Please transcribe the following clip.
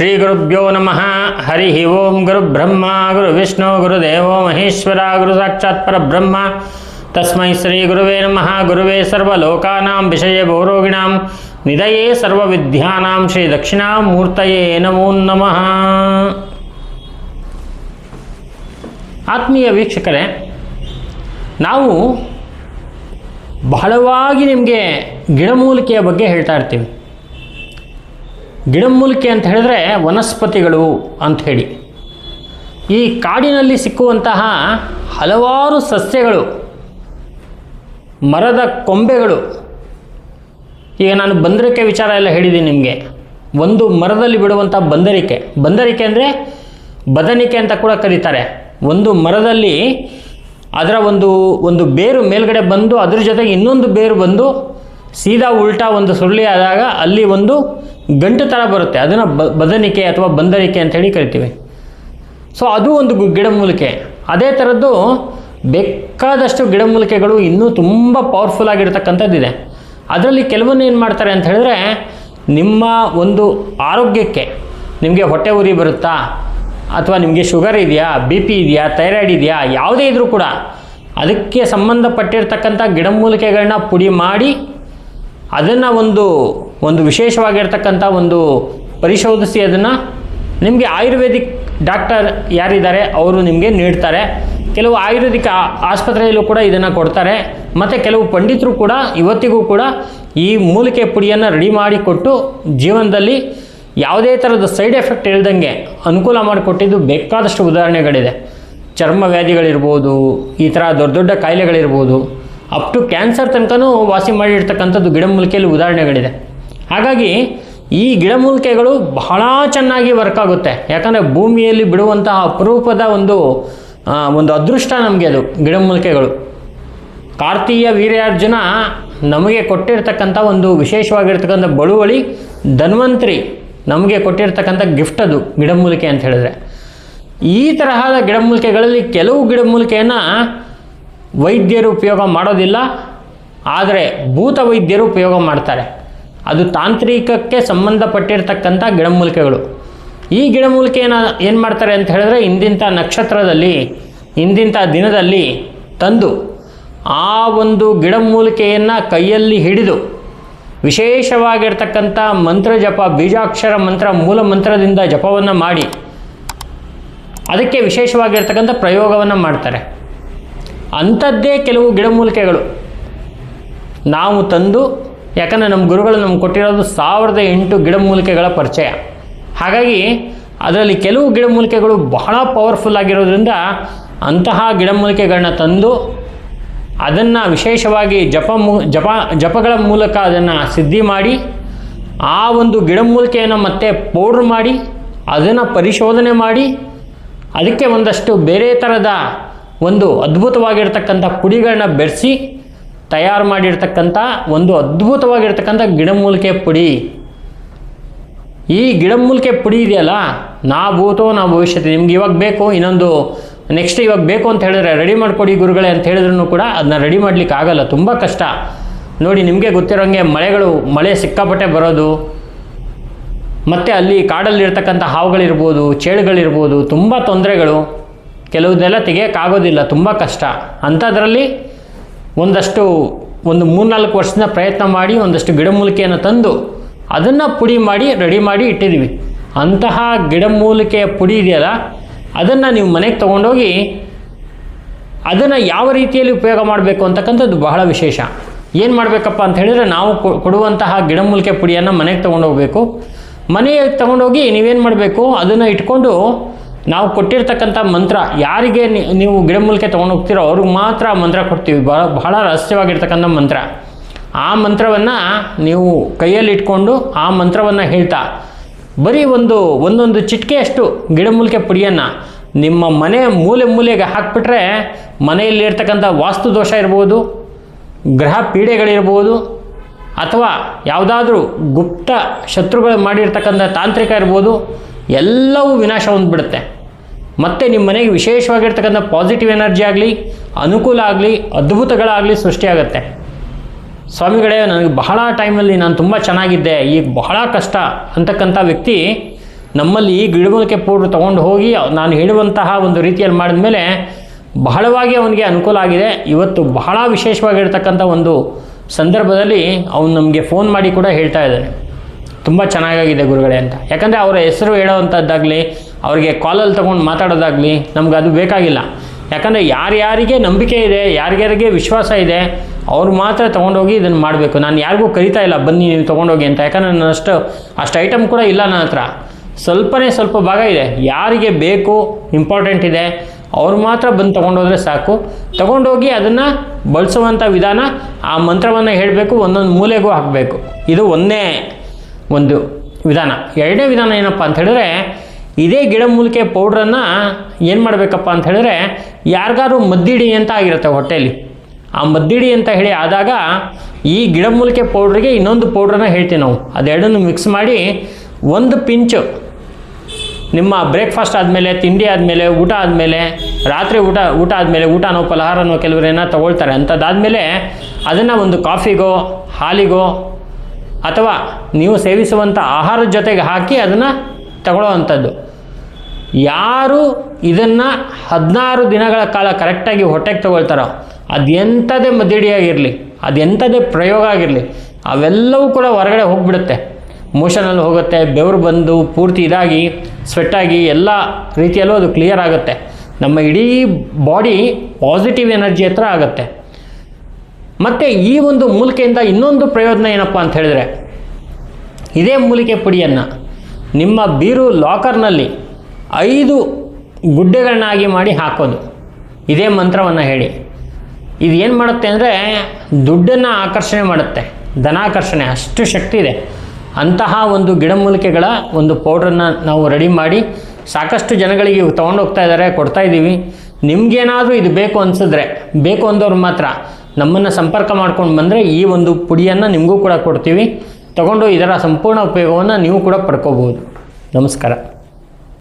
ಶ್ರೀ ಗುರುಭ್ಯೋ ನಮಃ. ಹರಿ ಓಂ ಗುರು ಬ್ರಹ್ಮ ಗುರು ವಿಷ್ಣು ಗುರುದೇವೋ ಮಹೇಶ್ವರ, ಗುರು ಸಾಕ್ಷಾತ್ ಪರಬ್ರಹ್ಮ. ತಸ್ಮೈ ಶ್ರೀ ಗುರುವೇ ನಮಃ. ಗುರುವೇ ಸರ್ವಲೋಕಾನಾಂ ವಿಷಯ ಭೌರೋಗಿಣಾಂ ನಿಧಯೇ ಸರ್ವವಿದ್ಯಾನಾಂ ಶ್ರೀ ದಕ್ಷಿಣಾಮೂರ್ತಯೇ ನಮೋ ನಮಃ. ಆತ್ಮೀಯ ವೀಕ್ಷಕರೇ, ನಾವು ಬಹಳವಾಗಿ ನಿಮಗೆ ಗಿಡಮೂಲಿಕೆಯ ಬಗ್ಗೆ ಹೇಳ್ತಾ ಇರ್ತೀವಿ. ಗಿಡಮೂಲಿಕೆ ಅಂತ ಹೇಳಿದ್ರೆ ವನಸ್ಪತಿಗಳು ಅಂತ ಹೇಳಿ. ಈ ಕಾಡಿನಲ್ಲಿ ಸಿಕ್ಕುವಂತಹ ಹಲವಾರು ಸಸ್ಯಗಳು, ಮರದ ಕೊಂಬೆಗಳು. ಈಗ ನಾನು ಬಂದರಿಕೆ ವಿಚಾರ ಎಲ್ಲ ಹೇಳಿದ್ದೀನಿ ನಿಮಗೆ. ಒಂದು ಮರದಲ್ಲಿ ಬಿಡುವಂಥ ಬಂದರಿಕೆ. ಬಂದರಿಕೆ ಅಂದರೆ ಬದನಿಕೆ ಅಂತ ಕೂಡ ಕರೀತಾರೆ. ಒಂದು ಮರದಲ್ಲಿ ಅದರ ಒಂದು ಒಂದು ಬೇರು ಮೇಲ್ಗಡೆ ಬಂದು ಅದ್ರ ಜೊತೆಗೆ ಇನ್ನೊಂದು ಬೇರು ಬಂದು ಸೀದಾ ಉಲ್ಟಾ ಒಂದು ಸುರುಳಿ ಆದಾಗ ಅಲ್ಲಿ ಒಂದು ಗಂಟು ಥರ ಬರುತ್ತೆ. ಅದನ್ನು ಬದನಿಕೆ ಅಥವಾ ಬಂದರಿಕೆ ಅಂತ ಹೇಳಿ ಕರಿತೀವಿ. ಸೊ ಅದು ಒಂದು ಗಿಡಮೂಲಿಕೆ ಅದೇ ಥರದ್ದು ಬೇಕಾದಷ್ಟು ಗಿಡಮೂಲಿಕೆಗಳು ಇನ್ನೂ ತುಂಬ ಪವರ್ಫುಲ್ ಆಗಿರ್ತಕ್ಕಂಥದ್ದಿದೆ. ಅದರಲ್ಲಿ ಕೆಲವೊಂದು ಏನು ಮಾಡ್ತಾರೆ ಅಂತ ಹೇಳಿದ್ರೆ, ನಿಮ್ಮ ಒಂದು ಆರೋಗ್ಯಕ್ಕೆ ನಿಮಗೆ ಹೊಟ್ಟೆ ಉರಿ ಬರುತ್ತಾ? ಅಥವಾ ನಿಮಗೆ ಶುಗರ್ ಇದೆಯಾ? ಬಿ ಪಿ ಇದೆಯಾ? ಥೈರಾಯ್ಡ್ ಇದೆಯಾ? ಯಾವುದೇ ಇದ್ರೂ ಕೂಡ ಅದಕ್ಕೆ ಸಂಬಂಧಪಟ್ಟಿರ್ತಕ್ಕಂಥ ಗಿಡಮೂಲಿಕೆಗಳನ್ನ ಪುಡಿ ಮಾಡಿ ಅದನ್ನು ಒಂದು ಒಂದು ವಿಶೇಷವಾಗಿರ್ತಕ್ಕಂಥ ಒಂದು ಪರಿಶೋಧಿಸಿ ಅದನ್ನು ನಿಮಗೆ ಆಯುರ್ವೇದಿಕ್ ಡಾಕ್ಟರ್ ಯಾರಿದ್ದಾರೆ ಅವರು ನಿಮಗೆ ನೀಡ್ತಾರೆ. ಕೆಲವು ಆಯುರ್ವೇದಿಕ್ ಆಸ್ಪತ್ರೆಯಲ್ಲೂ ಕೂಡ ಇದನ್ನು ಕೊಡ್ತಾರೆ. ಮತ್ತು ಕೆಲವು ಪಂಡಿತರು ಕೂಡ ಇವತ್ತಿಗೂ ಕೂಡ ಈ ಮೂಲಿಕೆ ಪುಡಿಯನ್ನು ರೆಡಿ ಮಾಡಿಕೊಟ್ಟು ಜೀವನದಲ್ಲಿ ಯಾವುದೇ ಥರದ ಸೈಡ್ ಎಫೆಕ್ಟ್ ಇಲ್ದಂಗೆ ಅನುಕೂಲ ಮಾಡಿಕೊಟ್ಟಿದ್ದು ಬೇಕಾದಷ್ಟು ಉದಾಹರಣೆಗಳಿದೆ. ಚರ್ಮ ವ್ಯಾಧಿಗಳಿರ್ಬೋದು, ಈ ಥರ ದೊಡ್ಡ ದೊಡ್ಡ ಕಾಯಿಲೆಗಳಿರ್ಬೋದು ಅಪ್ ಟು ಕ್ಯಾನ್ಸರ್ ತನಕನೂ ವಾಸಿ ಮಾಡಿರ್ತಕ್ಕಂಥದ್ದು ಗಿಡಮೂಲಿಕೆಯಲ್ಲಿ ಉದಾಹರಣೆಗಳಿದೆ. ಹಾಗಾಗಿ ಈ ಗಿಡಮೂಲಿಕೆಗಳು ಬಹಳ ಚೆನ್ನಾಗಿ ವರ್ಕ್ ಆಗುತ್ತೆ. ಯಾಕಂದರೆ ಭೂಮಿಯಲ್ಲಿ ಬಿಡುವಂತಹ ಅಪರೂಪದ ಒಂದು ಒಂದು ಅದೃಷ್ಟ ನಮಗೆ ಅದು ಗಿಡಮೂಲಿಕೆಗಳು. ಕಾರ್ತೀಯ ವೀರ್ಯಾರ್ಜುನ ನಮಗೆ ಕೊಟ್ಟಿರ್ತಕ್ಕಂಥ ಒಂದು ವಿಶೇಷವಾಗಿರ್ತಕ್ಕಂಥ ಬಳುವಳಿ ಧನ್ವಂತ್ರಿ ನಮಗೆ ಕೊಟ್ಟಿರ್ತಕ್ಕಂಥ ಗಿಫ್ಟ್ ಅದು ಗಿಡಮೂಲಿಕೆ ಅಂತ ಹೇಳಿದ್ರೆ. ಈ ತರಹದ ಗಿಡಮೂಲಿಕೆಗಳಲ್ಲಿ ಕೆಲವು ಗಿಡಮೂಲಿಕೆಯನ್ನು ವೈದ್ಯರು ಉಪಯೋಗ ಮಾಡೋದಿಲ್ಲ, ಆದರೆ ಭೂತ ವೈದ್ಯರು ಉಪಯೋಗ ಮಾಡ್ತಾರೆ. ಅದು ತಾಂತ್ರಿಕಕ್ಕೆ ಸಂಬಂಧಪಟ್ಟಿರ್ತಕ್ಕಂಥ ಗಿಡಮೂಲಿಕೆಗಳು. ಈ ಗಿಡಮೂಲಿಕೆಯನ್ನು ಏನು ಮಾಡ್ತಾರೆ ಅಂತ ಹೇಳಿದ್ರೆ ಇಂದಿಂಥ ನಕ್ಷತ್ರದಲ್ಲಿ ಇಂದಿಂಥ ದಿನದಲ್ಲಿ ತಂದು ಆ ಒಂದು ಗಿಡಮೂಲಿಕೆಯನ್ನು ಕೈಯಲ್ಲಿ ಹಿಡಿದು ವಿಶೇಷವಾಗಿರ್ತಕ್ಕಂಥ ಮಂತ್ರ ಜಪ, ಬೀಜಾಕ್ಷರ ಮಂತ್ರ, ಮೂಲ ಮಂತ್ರದಿಂದ ಜಪವನ್ನು ಮಾಡಿ ಅದಕ್ಕೆ ವಿಶೇಷವಾಗಿರ್ತಕ್ಕಂಥ ಪ್ರಯೋಗವನ್ನು ಮಾಡ್ತಾರೆ. ಅಂಥದ್ದೇ ಕೆಲವು ಗಿಡಮೂಲಿಕೆಗಳು. ನಾವು ತಂದು ಯಾಕಂದರೆ ನಮ್ಮ ಗುರುಗಳು ನಮ್ಗೆ ಕೊಟ್ಟಿರೋದು ಸಾವಿರದ ಎಂಟು ಗಿಡಮೂಲಿಕೆಗಳ ಪರಿಚಯ. ಹಾಗಾಗಿ ಅದರಲ್ಲಿ ಕೆಲವು ಗಿಡಮೂಲಿಕೆಗಳು ಬಹಳ ಪವರ್ಫುಲ್ ಆಗಿರೋದ್ರಿಂದ ಅಂತಹ ಗಿಡಮೂಲಿಕೆಗಳನ್ನ ತಂದು ಅದನ್ನು ವಿಶೇಷವಾಗಿ ಜಪ ಮೂ, ಜಪ, ಜಪಗಳ ಮೂಲಕ ಅದನ್ನು ಸಿದ್ಧಿ ಮಾಡಿ, ಆ ಒಂದು ಗಿಡಮೂಲಿಕೆಯನ್ನು ಮತ್ತೆ ಪೌಡ್ರ್ ಮಾಡಿ, ಅದನ್ನು ಪರಿಶೋಧನೆ ಮಾಡಿ, ಅದಕ್ಕೆ ಒಂದಷ್ಟು ಬೇರೆ ಥರದ ಒಂದು ಅದ್ಭುತವಾಗಿರ್ತಕ್ಕಂಥ ಪುಡಿಗಳನ್ನ ಬೆರೆಸಿ ತಯಾರು ಮಾಡಿರ್ತಕ್ಕಂಥ ಒಂದು ಅದ್ಭುತವಾಗಿರ್ತಕ್ಕಂಥ ಗಿಡಮೂಲಿಕೆ ಪುಡಿ. ಈ ಗಿಡಮೂಲಿಕೆ ಪುಡಿ ಇದೆಯಲ್ಲ ನಾ ಭೂತೋ ನಾ ಭವಿಷ್ಯತೆ, ನಿಮ್ಗೆ ಇವಾಗ ಬೇಕು, ಇನ್ನೊಂದು ನೆಕ್ಸ್ಟ್ ಇವಾಗ ಬೇಕು ಅಂತ ಹೇಳಿದ್ರೆ ರೆಡಿ ಮಾಡಿಕೊಡಿ ಗುರುಗಳೇ ಅಂತ ಹೇಳಿದ್ರು ಕೂಡ ಅದನ್ನ ರೆಡಿ ಮಾಡ್ಲಿಕ್ಕೆ ಆಗಲ್ಲ, ತುಂಬ ಕಷ್ಟ. ನೋಡಿ, ನಿಮಗೆ ಗೊತ್ತಿರೋಂಗೆ ಮಳೆಗಳು, ಮಳೆ ಸಿಕ್ಕಾಪಟ್ಟೆ ಬರೋದು, ಮತ್ತು ಅಲ್ಲಿ ಕಾಡಲ್ಲಿರ್ತಕ್ಕಂಥ ಹಾವುಗಳಿರ್ಬೋದು, ಚೇಳುಗಳಿರ್ಬೋದು, ತುಂಬ ತೊಂದರೆಗಳು, ಕೆಲವುದೆಲ್ಲ ತೆಗಿಯೋಕ್ಕಾಗೋದಿಲ್ಲ ತುಂಬ ಕಷ್ಟ. ಅಂಥದ್ರಲ್ಲಿ ಒಂದಷ್ಟು, ಒಂದು ಮೂರ್ನಾಲ್ಕು ವರ್ಷದ ಪ್ರಯತ್ನ ಮಾಡಿ, ಒಂದಷ್ಟು ಗಿಡಮೂಲಿಕೆಯನ್ನು ತಂದು, ಅದನ್ನು ಪುಡಿ ಮಾಡಿ, ರೆಡಿ ಮಾಡಿ ಇಟ್ಟಿದ್ದೀವಿ. ಅಂತಹ ಗಿಡಮೂಲಿಕೆಯ ಪುಡಿ ಇದೆಯಲ್ಲ, ಅದನ್ನು ನೀವು ಮನೆಗೆ ತೊಗೊಂಡೋಗಿ, ಅದನ್ನು ಯಾವ ರೀತಿಯಲ್ಲಿ ಉಪಯೋಗ ಮಾಡಬೇಕು ಅಂತಕ್ಕಂಥದ್ದು ಬಹಳ ವಿಶೇಷ. ಏನು ಮಾಡಬೇಕಪ್ಪ ಅಂತ ಹೇಳಿದರೆ, ನಾವು ಕೊಡುವಂತಹ ಗಿಡಮೂಲಿಕೆ ಪುಡಿಯನ್ನು ಮನೆಗೆ ತೊಗೊಂಡೋಗ್ಬೇಕು. ಮನೆಗೆ ತೊಗೊಂಡೋಗಿ ನೀವೇನು ಮಾಡಬೇಕು, ಅದನ್ನು ಇಟ್ಕೊಂಡು ನಾವು ಕೊಟ್ಟಿರ್ತಕ್ಕಂಥ ಮಂತ್ರ ಯಾರಿಗೆ ನೀವು ಗಿಡಮೂಲಿಕೆ ತೊಗೊಂಡು ಹೋಗ್ತೀರೋ ಅವ್ರಿಗೆ ಮಾತ್ರ ಮಂತ್ರ ಕೊಡ್ತೀವಿ. ಬಹಳ ಬಹಳ ರಹಸ್ಯವಾಗಿರ್ತಕ್ಕಂಥ ಮಂತ್ರ. ಆ ಮಂತ್ರವನ್ನು ನೀವು ಕೈಯಲ್ಲಿ ಇಟ್ಕೊಂಡು ಆ ಮಂತ್ರವನ್ನು ಹೇಳ್ತಾ. ಬರೀ ಒಂದು, ಒಂದೊಂದು ಚಿಟಿಕೆಯಷ್ಟು ಗಿಡಮೂಲಿಕೆ ಪುಡಿಯನ್ನು ನಿಮ್ಮ ಮನೆ ಮೂಲೆ ಮೂಲೆಗೆ ಹಾಕ್ಬಿಟ್ರೆ ಮನೆಯಲ್ಲಿರ್ತಕ್ಕಂಥ ವಾಸ್ತು ದೋಷ ಇರ್ಬೋದು, ಗ್ರಹ ಪೀಡೆಗಳಿರ್ಬೋದು, ಅಥವಾ ಯಾವುದಾದ್ರೂ ಗುಪ್ತ ಶತ್ರುಗಳು ಮಾಡಿರ್ತಕ್ಕಂಥ ತಾಂತ್ರಿಕ ಇರ್ಬೋದು, ಎಲ್ಲವೂ ವಿನಾಶ ಹೊಂದ್ಬಿಡುತ್ತೆ. ಮತ್ತು ನಿಮ್ಮ ಮನೆಗೆ ವಿಶೇಷವಾಗಿರ್ತಕ್ಕಂಥ ಪಾಸಿಟಿವ್ ಎನರ್ಜಿ ಆಗಲಿ, ಅನುಕೂಲ ಆಗಲಿ, ಅದ್ಭುತಗಳಾಗಲಿ ಸೃಷ್ಟಿಯಾಗುತ್ತೆ ಸ್ವಾಮಿಗಳೇ, ನನಗೆ ಬಹಳ ಟೈಮಲ್ಲಿ ನಾನು ತುಂಬ ಚೆನ್ನಾಗಿದ್ದೆ, ಈಗ ಬಹಳ ಕಷ್ಟ ಅಂತಕ್ಕಂಥ ವ್ಯಕ್ತಿ ನಮ್ಮಲ್ಲಿ ಈ ಗಿಡಮೂಲಿಕೆ ಪೌಡ್ರ್ ತೊಗೊಂಡು ಹೋಗಿ ನಾನು ಹೇಳುವಂತಹ ಒಂದು ರೀತಿಯಲ್ಲಿ ಮಾಡಿದ ಮೇಲೆ ಬಹಳವಾಗಿ ಅವನಿಗೆ ಅನುಕೂಲ ಆಗಿದೆ. ಇವತ್ತು ಬಹಳ ವಿಶೇಷವಾಗಿರ್ತಕ್ಕಂಥ ಒಂದು ಸಂದರ್ಭದಲ್ಲಿ ಅವನು ನಮಗೆ ಫೋನ್ ಮಾಡಿ ಕೂಡ ಹೇಳ್ತಾ ಇದ್ದಾನೆ. ತುಂಬ ಚೆನ್ನಾಗಾಗಿದೆ ಗುರುಗಳೇ ಅಂತ. ಯಾಕಂದರೆ ಅವರ ಹೆಸರು ಹೇಳೋವಂಥದ್ದಾಗಲಿ ಅವರಿಗೆ ಕಾಲಲ್ಲಿ ತೊಗೊಂಡು ಮಾತಾಡೋದಾಗಲಿ ನಮ್ಗೆ ಅದು ಬೇಕಾಗಿಲ್ಲ. ಯಾಕಂದರೆ ಯಾರ್ಯಾರಿಗೆ ನಂಬಿಕೆ ಇದೆ, ಯಾರ್ಯಾರಿಗೆ ವಿಶ್ವಾಸ ಇದೆ, ಅವ್ರು ಮಾತ್ರ ತೊಗೊಂಡೋಗಿ ಇದನ್ನು ಮಾಡಬೇಕು. ನಾನು ಯಾರಿಗೂ ಕರಿತಾ ಇಲ್ಲ, ಬನ್ನಿ ನೀವು ತೊಗೊಂಡೋಗಿ ಅಂತ. ಯಾಕಂದರೆ ನನ್ನ ಅಷ್ಟು ಅಷ್ಟು ಐಟಮ್ ಕೂಡ ಇಲ್ಲ ನನ್ನ ಹತ್ರ. ಸ್ವಲ್ಪನೇ ಸ್ವಲ್ಪ ಭಾಗ ಇದೆ. ಯಾರಿಗೆ ಬೇಕು ಇಂಪಾರ್ಟೆಂಟ್ ಇದೆ, ಅವ್ರು ಮಾತ್ರ ಬಂದು ತೊಗೊಂಡೋದ್ರೆ ಸಾಕು. ತೊಗೊಂಡೋಗಿ ಅದನ್ನು ಬಳಸುವಂಥ ವಿಧಾನ ಆ ಮಂತ್ರವನ್ನು ಹೇಳಬೇಕು, ಒಂದೊಂದು ಮೂಲೆಗೂ ಹಾಕಬೇಕು. ಇದು ಒಂದೇ ಒಂದು ವಿಧಾನ. ಎರಡನೇ ವಿಧಾನ ಏನಪ್ಪ ಅಂತ ಹೇಳಿದ್ರೆ ಇದೇ ಗಿಡಮೂಲಿಕೆ ಪೌಡ್ರನ್ನು ಏನು ಮಾಡಬೇಕಪ್ಪ ಅಂತ ಹೇಳಿದ್ರೆ ಯಾರಿಗಾದ್ರು ಮದ್ದಿಡಿ ಅಂತ ಆಗಿರುತ್ತೆ ಹೊಟ್ಟೆಯಲ್ಲಿ ಆ ಮದ್ದಿಡಿ ಅಂತ ಹೇಳಿ ಆದಾಗ ಈ ಗಿಡಮೂಲಿಕೆ ಪೌಡ್ರಿಗೆ ಇನ್ನೊಂದು ಪೌಡ್ರನ್ನ ಹೇಳ್ತೀವಿ ನಾವು. ಅದೆರಡನ್ನು ಮಿಕ್ಸ್ ಮಾಡಿ ಒಂದು ಪಿಂಚು ನಿಮ್ಮ ಬ್ರೇಕ್ಫಾಸ್ಟ್ ಆದಮೇಲೆ, ತಿಂಡಿ ಆದಮೇಲೆ, ಊಟ ಆದಮೇಲೆ, ರಾತ್ರಿ ಊಟ ಊಟ ಆದಮೇಲೆ ಊಟನೋ ಫಲಹಾರನೋ ಕೆಲವರೇನ ತೊಗೊಳ್ತಾರೆ. ಅಂಥದ್ದಾದಮೇಲೆ ಅದನ್ನು ಒಂದು ಕಾಫಿಗೋ, ಹಾಲಿಗೋ ಅಥವಾ ನೀವು ಸೇವಿಸುವಂಥ ಆಹಾರದ ಜೊತೆಗೆ ಹಾಕಿ ಅದನ್ನು ತಗೊಳ್ಳೋವಂಥದ್ದು ಯಾರು ಇದನ್ನು ಹದಿನಾರು ದಿನಗಳ ಕಾಲ ಕರೆಕ್ಟಾಗಿ ಹೊಟ್ಟೆಗೆ ತಗೊಳ್ತಾರೋ ಅದೆಂಥದೇ ಅದು ಅದೆಂಥದೇ ಪ್ರಯೋಗ ಆಗಿರಲಿ, ಅವೆಲ್ಲವೂ ಕೂಡ ಹೊರಗಡೆ ಹೋಗಿಬಿಡುತ್ತೆ. ಮೋಷನಲ್ಲಿ ಹೋಗುತ್ತೆ, ಬೆವರು ಬಂದು ಪೂರ್ತಿ ಇದಾಗಿ ಸ್ವೆಟ್ಟಾಗಿ ಎಲ್ಲ ರೀತಿಯಲ್ಲೂ ಅದು ಕ್ಲಿಯರ್ ಆಗುತ್ತೆ. ನಮ್ಮ ಇಡೀ ಬಾಡಿ ಪಾಸಿಟಿವ್ ಎನರ್ಜಿ ಹತ್ರ ಆಗುತ್ತೆ. ಮತ್ತು ಈ ಒಂದು ಮೂಲಿಕೆಯಿಂದ ಇನ್ನೊಂದು ಪ್ರಯೋಜನ ಏನಪ್ಪ ಅಂತ ಹೇಳಿದ್ರೆ, ಇದೇ ಮೂಲಿಕೆ ಪುಡಿಯನ್ನು ನಿಮ್ಮ ಬೀರು ಲಾಕರ್ನಲ್ಲಿ ಐದು ಗುಡ್ಡೆಗಳನ್ನಾಗಿ ಮಾಡಿ ಹಾಕೋದು. ಇದೇ ಮಂತ್ರವನ್ನು ಹೇಳಿ. ಇದು ಏನು ಮಾಡುತ್ತೆ ಅಂದರೆ ದುಡ್ಡನ್ನು ಆಕರ್ಷಣೆ ಮಾಡುತ್ತೆ. ಧನಾಕರ್ಷಣೆ, ಅಷ್ಟು ಶಕ್ತಿ ಇದೆ. ಅಂತಹ ಒಂದು ಗಿಡಮೂಲಿಕೆಗಳ ಒಂದು ಪೌಡ್ರನ್ನು ನಾವು ರೆಡಿ ಮಾಡಿ ಸಾಕಷ್ಟು ಜನಗಳಿಗೆ ಇವು ತೊಗೊಂಡು ಹೋಗ್ತಾ ಇದ್ದಾರೆ ಕೊಡ್ತಾ ಇದ್ದೀವಿ. ನಿಮಗೇನಾದರೂ ಇದು ಬೇಕು ಅನಿಸಿದ್ರೆ, ಬೇಕು ಅಂದವ್ರು ಮಾತ್ರ ನಮ್ಮನ್ನು ಸಂಪರ್ಕ ಮಾಡ್ಕೊಂಡು ಬಂದರೆ ಈ ಒಂದು ಪುಡಿಯನ್ನು ನಿಮಗೂ ಕೂಡ ಕೊಡ್ತೀವಿ. ತಗೊಂಡು ಇದರ ಸಂಪೂರ್ಣ ಉಪಯೋಗವನ್ನು ನೀವು ಕೂಡ ಪಡ್ಕೋಬೋದು ನಮಸ್ಕಾರ.